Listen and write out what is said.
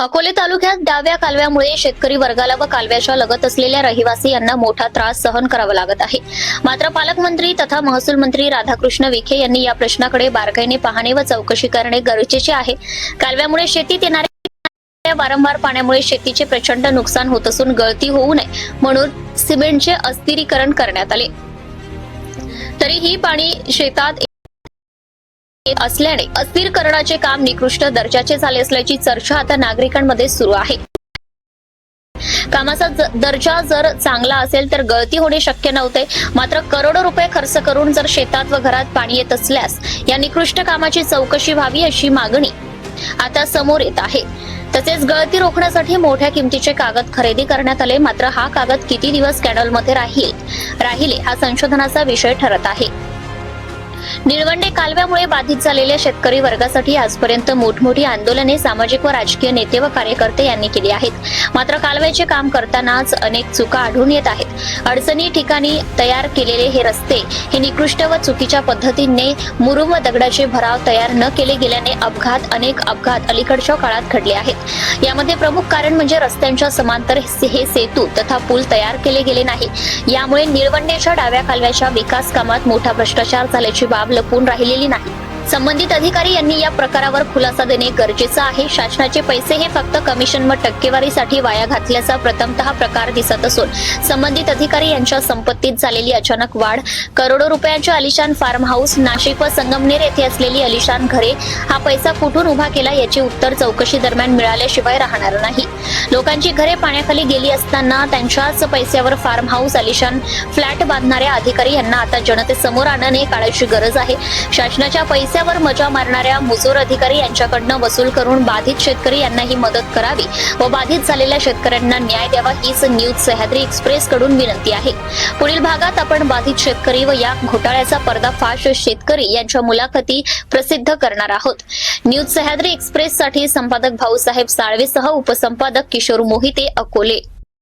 अकोले तालुक्यात डाव्या कालव्यामुळे शेतकरी वर्गाला व कालव्याच्या लगत असलेल्या रहिवासी यांना मोठा त्रास सहन करावा लागत आहे. मात्र पालकमंत्री तथा महसूल मंत्री राधाकृष्ण विखे यांनी या प्रश्नाकडे बारकाईने पाहणे व चौकशी करणे गरजेचे आहे. कालव्यामुळे शेतीत येणाऱ्या वारंवार पाण्यामुळे शेतीचे प्रचंड नुकसान होत असून गळती होऊ नये म्हणून सिमेंटचे अस्थिरीकरण करण्यात आले. तरीही पाणी शेतात येत असल्याने अस्थिरकरणाचे काम निकृष्ट दर्जाचे झाले असल्याची चर्चा आता नागरिकांमध्ये सुरू आहे. कामाचा दर्जा जर चांगला असेल तर गळती होणे शक्य नव्हते. मात्र करोडो रुपये खर्च करून जर शेतात व घरात पाणी येत असल्यास या निकृष्ट कामाची चौकशी व्हावी अशी मागणी आता समोर येत आहे. तसेच गळती रोखण्यासाठी मोठ्या किमतीचे कागद खरेदी करण्यात आले. मात्र हा कागद किती दिवस कॅनलमध्ये राहील? राहिले हा संशोधनाचा विषय ठरत आहे. निळवंडे कालव्यामुळे बाधित झालेल्या शेतकरी वर्गासाठी आजपर्यंत मोठमोठी आंदोलने सामाजिक व राजकीय नेते व कार्यकर्ते यांनी केली आहेत. मात्र कालव्याचे काम करतानाच अनेक चुका आढळून येत आहेत. अडचणी ठिकाणी तयार केलेले हे रस्ते हे निकृष्ट व चुकीच्या पद्धतीने मुरुम व दगडाचे भराव तयार न केले गेल्याने अपघात अनेक अपघात अलीकडच्या काळात घडले आहेत. यामध्ये प्रमुख कारण म्हणजे रस्त्यांच्या समांतर हे सेतू तथा पूल तयार केले गेले नाही. यामुळे निळवंडेच्या डाव्या कालव्याच्या विकास कामात मोठा भ्रष्टाचार झाल्याची बाब लपून राहिलेली नाही. संबंधित अधिकारी यांनी या प्रकारावर खुलासा देणे गरजेचं आहे. शासनाचे पैसे हे फक्त कमिशन व टक्केवारीसाठी वाया घातल्याचा प्रथमतः प्रकार दिसत असून संबंधित अधिकारी यांच्या संपत्तीत झालेली अचानक वाढ करोडो रुपयांच्या अलिशान फार्म हाऊस नाशिक व संगमनेर येथे असलेली अलिशान घरे हा पैसा कुठून उभा केला याचे उत्तर चौकशी दरम्यान मिळाल्याशिवाय राहणार नाही. लोकांची घरे पाण्याखाली गेली असताना त्यांच्याच पैशावर फार्म हाऊस अलिशान फ्लॅट बांधणाऱ्या अधिकारी यांना आता जनतेसमोर आणणे काळाची गरज आहे. शासनाच्या पैसे रस्त्यावर मजा मारणाऱ्या मुजोर अधिकारी यांच्याकडनं वसूल करून बाधित शेतकरी यांनाही मदत करावी व बाधित झालेल्या शेतकऱ्यांना न्याय द्यावा हीच न्यूज सह्याद्री एक्सप्रेस कडून विनंती आहे. पुढील भागात आपण बाधित शेतकरी व या घोटाळ्याचा पर्दाफाश शेतकरी यांच्या मुलाखती प्रसिद्ध करणार आहोत. न्यूज सह्याद्री एक्सप्रेस साठी संपादक भाऊसाहेब साळवेसह उपसंपादक किशोर मोहिते अकोले.